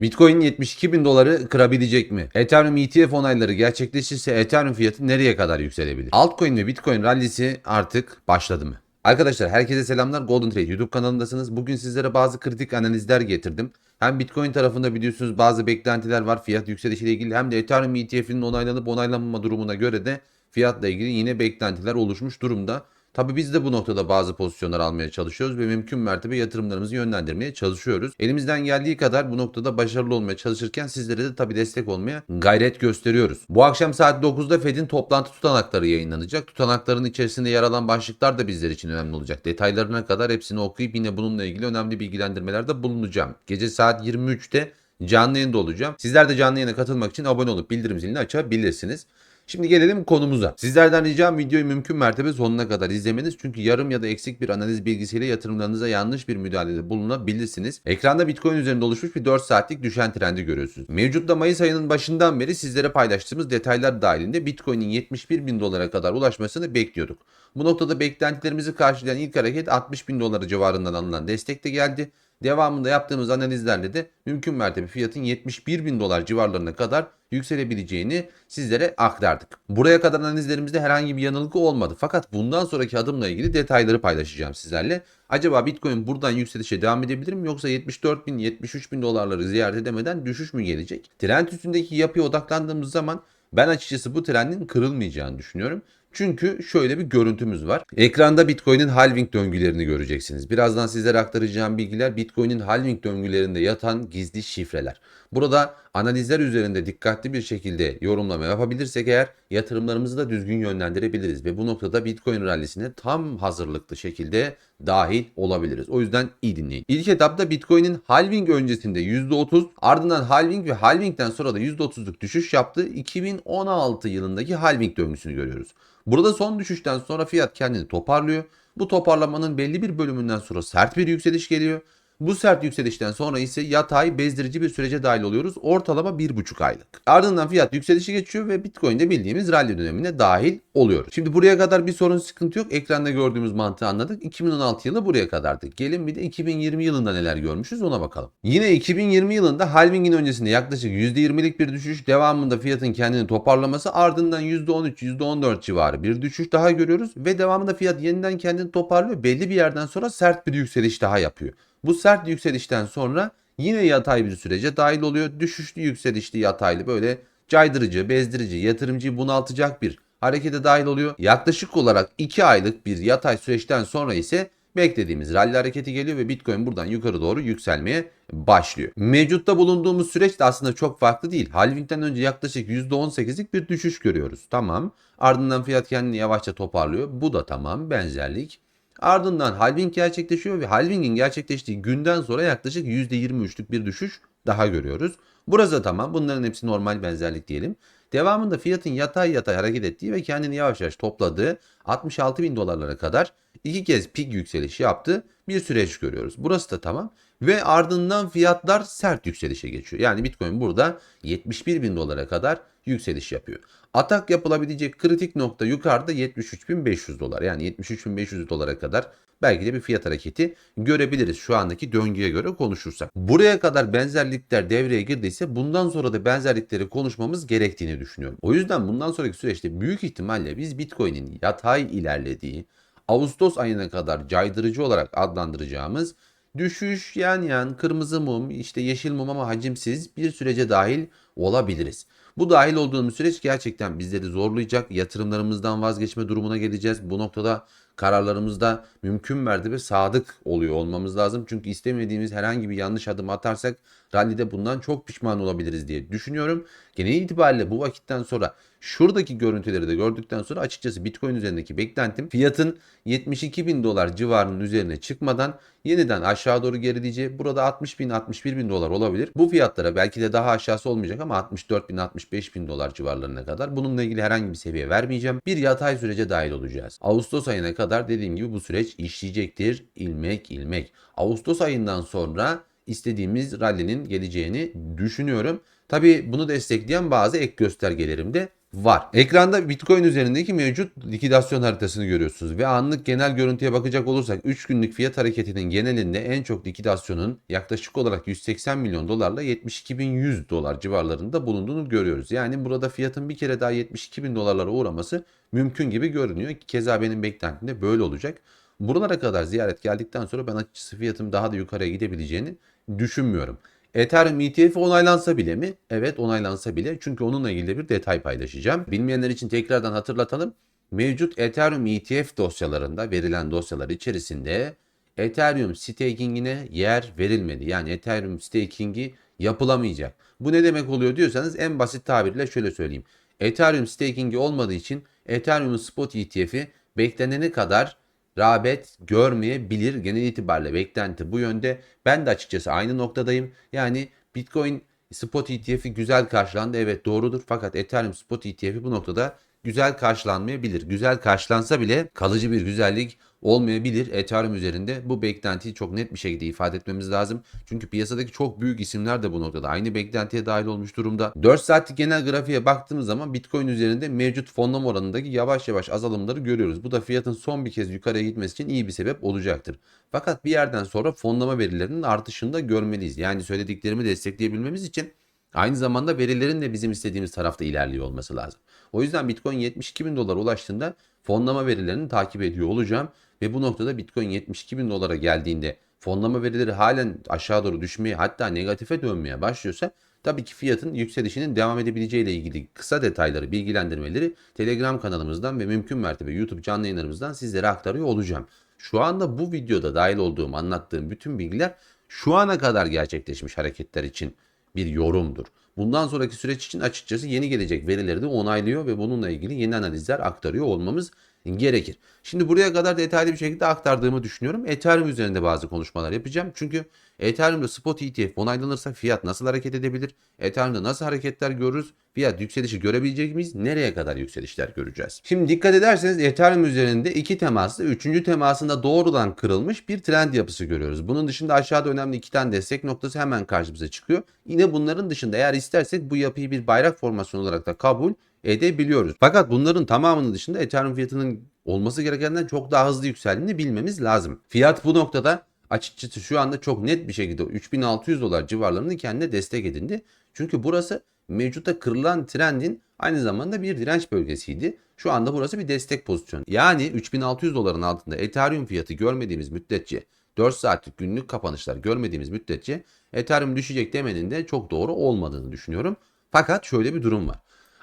Bitcoin 72 bin doları kırabilecek mi? Ethereum ETF onayları gerçekleşirse Ethereum fiyatı nereye kadar yükselebilir? Altcoin ve Bitcoin rallisi artık başladı mı? Arkadaşlar herkese selamlar. Golden Trade YouTube kanalındasınız. Bugün sizlere bazı kritik analizler getirdim. Hem Bitcoin tarafında biliyorsunuz bazı beklentiler var fiyat yükselişiyle ilgili hem de Ethereum ETF'inin onaylanıp onaylanmama durumuna göre de fiyatla ilgili yine beklentiler oluşmuş durumda. Tabii biz de bu noktada bazı pozisyonlar almaya çalışıyoruz ve mümkün mertebe yatırımlarımızı yönlendirmeye çalışıyoruz. Elimizden geldiği kadar bu noktada başarılı olmaya çalışırken sizlere de tabii destek olmaya gayret gösteriyoruz. Bu akşam saat 9'da Fed'in toplantı tutanakları yayınlanacak. Tutanakların içerisinde yer alan başlıklar da bizler için önemli olacak. Detaylarına kadar hepsini okuyup yine bununla ilgili önemli bilgilendirmelerde bulunacağım. Gece saat 23'te canlı yayında olacağım. Sizler de canlı yayına katılmak için abone olup bildirim zilini açabilirsiniz. Şimdi gelelim konumuza. Sizlerden ricam videoyu mümkün mertebe sonuna kadar izlemeniz. Çünkü yarım ya da eksik bir analiz bilgisiyle yatırımlarınıza yanlış bir müdahalede bulunabilirsiniz. Ekranda Bitcoin üzerinde oluşmuş bir 4 saatlik düşen trendi görüyorsunuz. Mevcutta Mayıs ayının başından beri sizlere paylaştığımız detaylar dahilinde Bitcoin'in 71 bin dolara kadar ulaşmasını bekliyorduk. Bu noktada beklentilerimizi karşılayan ilk hareket 60 bin doları civarından alınan destek de geldi. Devamında yaptığımız analizlerle de mümkün mertebe fiyatın 71 bin dolar civarlarına kadar yükselebileceğini sizlere aktardık. Buraya kadar analizlerimizde herhangi bir yanılgı olmadı. Fakat bundan sonraki adımla ilgili detayları paylaşacağım sizlerle. Acaba Bitcoin buradan yükselişe devam edebilir mi yoksa 74 bin 73 bin dolarları ziyaret edemeden düşüş mü gelecek? Trend üstündeki yapıya odaklandığımız zaman ben açıkçası bu trendin kırılmayacağını düşünüyorum. Çünkü şöyle bir görüntümüz var. Ekranda Bitcoin'in halving döngülerini göreceksiniz. Birazdan sizlere aktaracağım bilgiler Bitcoin'in halving döngülerinde yatan gizli şifreler. Burada analizler üzerinde dikkatli bir şekilde yorumlama yapabilirsek eğer yatırımlarımızı da düzgün yönlendirebiliriz ve bu noktada Bitcoin rallisine tam hazırlıklı şekilde dahil olabiliriz. O yüzden iyi dinleyin. İlk etapta Bitcoin'in halving öncesinde %30 ardından halving ve halvingden sonra da %30'luk düşüş yaptığı 2016 yılındaki halving döngüsünü görüyoruz. Burada son düşüşten sonra fiyat kendini toparlıyor. Bu toparlamanın belli bir bölümünden sonra sert bir yükseliş geliyor. Bu sert yükselişten sonra ise yatay bezdirici bir sürece dahil oluyoruz. Ortalama 1,5 aylık. Ardından fiyat yükselişi geçiyor ve Bitcoin'de bildiğimiz rally dönemine dahil oluyoruz. Şimdi buraya kadar bir sorun sıkıntı yok. Ekranda gördüğümüz mantığı anladık. 2016 yılı buraya kadardı. Gelin bir de 2020 yılında neler görmüşüz ona bakalım. Yine 2020 yılında halvingin öncesinde yaklaşık %20'lik bir düşüş. Devamında fiyatın kendini toparlaması ardından %13, %14 civarı bir düşüş daha görüyoruz. Ve devamında fiyat yeniden kendini toparlıyor. Belli bir yerden sonra sert bir yükseliş daha yapıyor. Bu sert yükselişten sonra yine yatay bir sürece dahil oluyor. Düşüşlü yükselişli yataylı böyle caydırıcı, bezdirici, yatırımcıyı bunaltacak bir harekete dahil oluyor. Yaklaşık olarak 2 aylık bir yatay süreçten sonra ise beklediğimiz rally hareketi geliyor ve Bitcoin buradan yukarı doğru yükselmeye başlıyor. Mevcutta bulunduğumuz süreç de aslında çok farklı değil. Halving'den önce yaklaşık %18'lik bir düşüş görüyoruz. Tamam. Ardından fiyat kendini yavaşça toparlıyor. Bu da tamam benzerlik. Ardından halving gerçekleşiyor ve halvingin gerçekleştiği günden sonra yaklaşık %23'lük bir düşüş daha görüyoruz. Burası da tamam. Bunların hepsi normal benzerlik diyelim. Devamında fiyatın yatay yatay hareket ettiği ve kendini yavaş yavaş topladığı 66 bin dolarlara kadar iki kez pik yükseliş yaptı bir süreç görüyoruz. Burası da tamam. Ve ardından fiyatlar sert yükselişe geçiyor. Yani Bitcoin burada 71 bin dolara kadar yükseliş yapıyor. Atak yapılabilecek kritik nokta yukarıda 73.500 dolar. Yani 73.500 dolara kadar belki de bir fiyat hareketi görebiliriz şu andaki döngüye göre konuşursak. Buraya kadar benzerlikler devreye girdiyse bundan sonra da benzerlikleri konuşmamız gerektiğini düşünüyorum. O yüzden bundan sonraki süreçte büyük ihtimalle biz Bitcoin'in yatay ilerlediği Ağustos ayına kadar caydırıcı olarak adlandıracağımız düşüş yan yan kırmızı mum işte yeşil mum ama hacimsiz bir sürece dahil olabiliriz. Bu dahil olduğumuz süreç gerçekten bizleri zorlayacak. Yatırımlarımızdan vazgeçme durumuna geleceğiz. Bu noktada kararlarımızda mümkün mertebe sadık oluyor olmamız lazım. Çünkü istemediğimiz herhangi bir yanlış adım atarsak rallide bundan çok pişman olabiliriz diye düşünüyorum. Genel itibariyle bu vakitten sonra şuradaki görüntüleri de gördükten sonra açıkçası Bitcoin üzerindeki beklentim fiyatın 72 bin dolar civarının üzerine çıkmadan yeniden aşağı doğru gerileyeceği. Burada 60 bin 61 bin dolar olabilir. Bu fiyatlara belki de daha aşağısı olmayacak ama 64 bin 65 bin dolar civarlarına kadar bununla ilgili herhangi bir seviye vermeyeceğim. Bir yatay sürece dahil olacağız. Ağustos ayına kadar dediğim gibi bu süreç işleyecektir ilmek ilmek. Ağustos ayından sonra istediğimiz rallinin geleceğini düşünüyorum. Tabi bunu destekleyen bazı ek göstergelerim de var. Ekranda Bitcoin üzerindeki mevcut likidasyon haritasını görüyorsunuz ve anlık genel görüntüye bakacak olursak 3 günlük fiyat hareketinin genelinde en çok likidasyonun yaklaşık olarak 180 milyon dolarla 72.100 dolar civarlarında bulunduğunu görüyoruz. Yani burada fiyatın bir kere daha 72 bin dolarlara uğraması mümkün gibi görünüyor. Keza benim beklentim de böyle olacak. Buralara kadar ziyaret geldikten sonra ben açıkçası fiyatın daha da yukarıya gidebileceğini düşünmüyorum. Ethereum ETF onaylansa bile mi? Evet onaylansa bile. Çünkü onunla ilgili bir detay paylaşacağım. Bilmeyenler için tekrardan hatırlatalım. Mevcut Ethereum ETF dosyalarında verilen dosyalar içerisinde Ethereum staking'ine yer verilmedi. Yani Ethereum staking'i yapılamayacak. Bu ne demek oluyor diyorsanız en basit tabirle şöyle söyleyeyim. Ethereum staking'i olmadığı için Ethereum spot ETF'i bekleneni kadar rağbet görmeyebilir. Genel itibariyle beklenti bu yönde. Ben de açıkçası aynı noktadayım. Yani Bitcoin spot ETF'i güzel karşılandı. Evet doğrudur. Fakat Ethereum spot ETF'i bu noktada güzel karşılanmayabilir. Güzel karşılansa bile kalıcı bir güzellik olmayabilir. Ethereum üzerinde bu beklentiyi çok net bir şekilde ifade etmemiz lazım. Çünkü piyasadaki çok büyük isimler de bu noktada aynı beklentiye dahil olmuş durumda. 4 saatlik genel grafiğe baktığımız zaman Bitcoin üzerinde mevcut fonlama oranındaki yavaş yavaş azalımları görüyoruz. Bu da fiyatın son bir kez yukarıya gitmesi için iyi bir sebep olacaktır. Fakat bir yerden sonra fonlama verilerinin artışını da görmeliyiz. Yani söylediklerimi destekleyebilmemiz için Aynı zamanda verilerin de bizim istediğimiz tarafta ilerliyor olması lazım. O yüzden Bitcoin 72 bin dolara ulaştığında fonlama verilerini takip ediyor olacağım. Ve bu noktada Bitcoin 72 bin dolara geldiğinde fonlama verileri halen aşağı doğru düşmeye hatta negatife dönmeye başlıyorsa tabii ki fiyatın yükselişinin devam edebileceği ile ilgili kısa detayları, bilgilendirmeleri Telegram kanalımızdan ve mümkün mertebe YouTube canlı yayınlarımızdan sizlere aktarıyor olacağım. Şu anda bu videoda dahil olduğum, anlattığım bütün bilgiler şu ana kadar gerçekleşmiş hareketler için bir yorumdur. Bundan sonraki süreç için açıkçası yeni gelecek verileri de onaylıyor ve bununla ilgili yeni analizler aktarıyor olmamız gerekir. Şimdi buraya kadar detaylı bir şekilde aktardığımı düşünüyorum. Ethereum üzerinde bazı konuşmalar yapacağım. Çünkü Ethereum'da spot ETF onaylanırsa fiyat nasıl hareket edebilir? Ethereum'da nasıl hareketler görürüz? Fiyat yükselişi görebilecek miyiz? Nereye kadar yükselişler göreceğiz? Şimdi dikkat ederseniz Ethereum üzerinde iki temaslı, üçüncü temasında doğrudan kırılmış bir trend yapısı görüyoruz. Bunun dışında aşağıda önemli iki tane destek noktası hemen karşımıza çıkıyor. Yine bunların dışında eğer istersek bu yapıyı bir bayrak formasyonu olarak da kabul edebiliyoruz. Fakat bunların tamamının dışında Ethereum fiyatının olması gerekenden çok daha hızlı yükseldiğini bilmemiz lazım. Fiyat bu noktada açıkçası şu anda çok net bir şekilde 3600 dolar civarlarını kendine destek edindi. Çünkü burası mevcutta kırılan trendin aynı zamanda bir direnç bölgesiydi. Şu anda burası bir destek pozisyonu. Yani 3600 doların altında Ethereum fiyatı görmediğimiz müddetçe 4 saatlik günlük kapanışlar görmediğimiz müddetçe Ethereum düşecek demenin de çok doğru olmadığını düşünüyorum. Fakat şöyle bir durum var.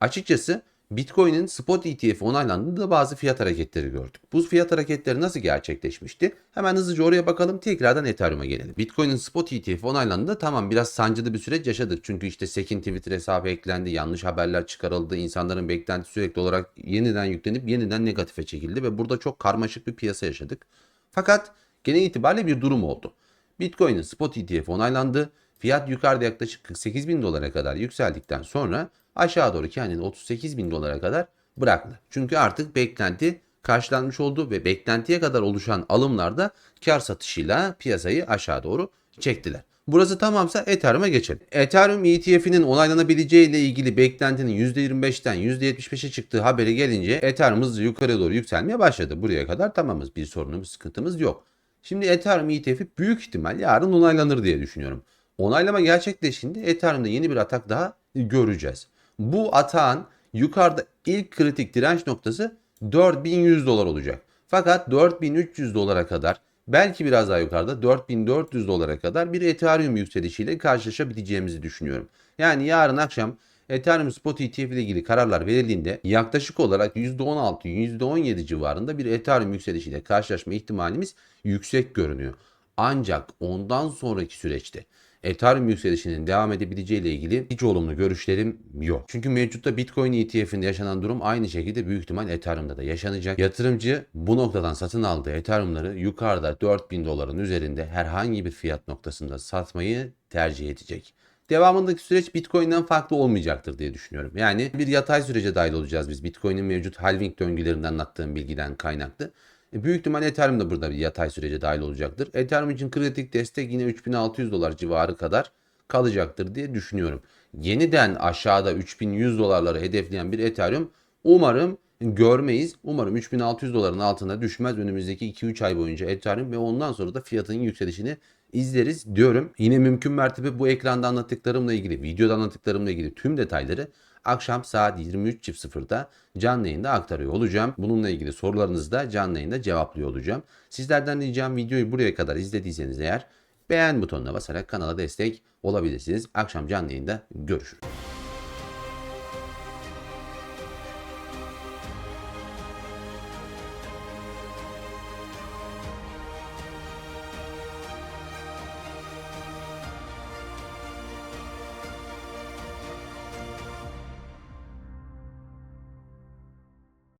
Açıkçası Bitcoin'in spot ETF onaylandığında bazı fiyat hareketleri gördük. Bu fiyat hareketleri nasıl gerçekleşmişti? Hemen hızlıca oraya bakalım. Tekrardan Ethereum'a gelelim. Bitcoin'in spot ETF onaylandığında tamam biraz sancılı bir süreç yaşadık. Çünkü işte Sekin Twitter hesabı eklendi, yanlış haberler çıkarıldı, insanların beklentisi sürekli olarak yeniden yüklenip yeniden negatife çekildi ve burada çok karmaşık bir piyasa yaşadık. Fakat genel itibariyle bir durum oldu. Bitcoin'in spot ETF onaylandı. Fiyat yukarıda yaklaşık 48 bin dolara kadar yükseldikten sonra aşağı doğru kendini 38 bin dolara kadar bıraktı. Çünkü artık beklenti karşılanmış oldu ve beklentiye kadar oluşan alımlarda kar satışıyla piyasayı aşağı doğru çektiler. Burası tamamsa Ethereum'a geçelim. Ethereum ETF'inin onaylanabileceği ile ilgili beklentinin %25'ten %75'e çıktığı haberi gelince Ethereum hızlı yukarı doğru yükselmeye başladı. Buraya kadar tamamız. Bir sorunumuz, sıkıntımız yok. Şimdi Ethereum ETF'i büyük ihtimal yarın onaylanır diye düşünüyorum. Onaylama gerçekleştiğinde Ethereum'da yeni bir atak daha göreceğiz. Bu atağın yukarıda ilk kritik direnç noktası 4100 dolar olacak. Fakat 4300 dolara kadar belki biraz daha yukarıda 4400 dolara kadar bir Ethereum yükselişiyle karşılaşabileceğimizi düşünüyorum. Yani yarın akşam Ethereum Spot ETF ile ilgili kararlar verildiğinde yaklaşık olarak %16, %17 civarında bir Ethereum yükselişiyle karşılaşma ihtimalimiz yüksek görünüyor. Ancak ondan sonraki süreçte Ethereum yükselişinin devam edebileceği ile ilgili hiç olumlu görüşlerim yok. Çünkü mevcutta Bitcoin ETF'inde yaşanan durum aynı şekilde büyük ihtimal Ethereum'da da yaşanacak. Yatırımcı bu noktadan satın aldığı Ethereum'ları yukarıda 4000 doların üzerinde herhangi bir fiyat noktasında satmayı tercih edecek. Devamındaki süreç Bitcoin'den farklı olmayacaktır diye düşünüyorum. Yani bir yatay sürece dahil olacağız biz. Bitcoin'in mevcut halving döngülerinde anlattığım bilgiden kaynaklı. E, büyük ihtimal Ethereum da burada bir yatay sürece dahil olacaktır. Ethereum için kritik destek yine 3600 dolar civarı kadar kalacaktır diye düşünüyorum. Yeniden aşağıda 3100 dolarları hedefleyen bir Ethereum umarım görmeyiz. Umarım 3600 doların altına düşmez önümüzdeki 2-3 ay boyunca Ethereum ve ondan sonra da fiyatının yükselişini izleriz diyorum. Yine mümkün mertebe bu ekranda anlattıklarımla ilgili, videoda anlattıklarımla ilgili tüm detayları akşam saat 23.00'da canlı yayında aktarıyor olacağım. Bununla ilgili sorularınızı da canlı yayında cevaplıyor olacağım. Sizlerden ricam videoyu buraya kadar izlediyseniz eğer beğen butonuna basarak kanala destek olabilirsiniz. Akşam canlı yayında görüşürüz.